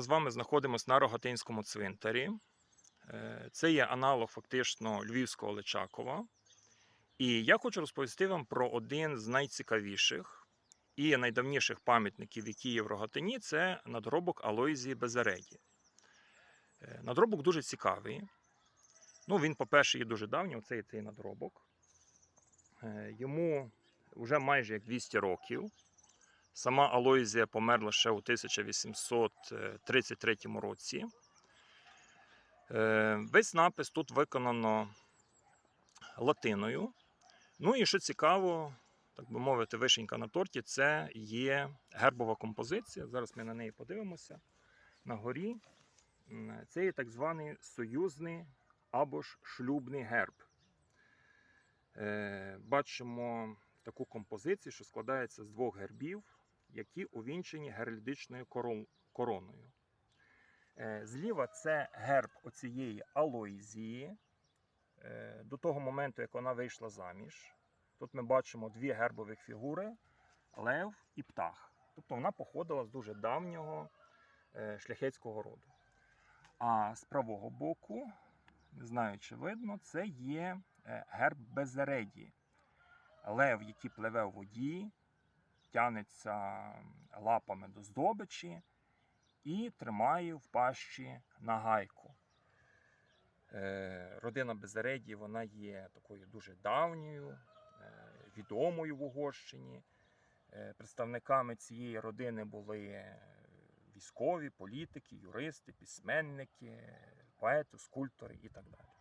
З вами знаходимося на Рогатинському цвинтарі. Е, Це є аналог фактично Львівського Личакова. І я хочу розповісти вам про один з найцікавіших і найдавніших пам'ятників, які є в Рогатині, це надгробок Алоїзії Безереді. Е, Надгробок дуже цікавий. Ну, він, по-перше, є дуже давній, оцей цей надгробок. Е, Йому вже майже як 200 років. Сама Алоїзія померла ще у 1833 році. Е, Весь напис тут виконано латиною. Ну і що цікаво, так би мовити, вишенька на торті це є гербова композиція. Зараз ми на неї подивимося. На горі це є так званий союзний або ж шлюбний герб. Е, Бачимо таку композицію, що складається з двох гербів, які увінчені геральдичною короною. Е, Зліва це герб оцієї Алоїзії. Е, До того моменту, як вона вийшла заміж. Тут ми бачимо дві гербових фігури: лев і птах. Тобто вона походила з дуже давнього е, шляхетського роду. А з правого боку, не знаю, чи видно, це є герб Безереді. Лев, який пливе у воді, тянеться лапами до здобичі і тримає в пащі нагайку. Е, Родина Безереді вона є такою дуже давньою, е, відомою в Угорщині. Е, Представниками цієї родини були військові, політики, юристи, письменники, поети, скульптори і так далі.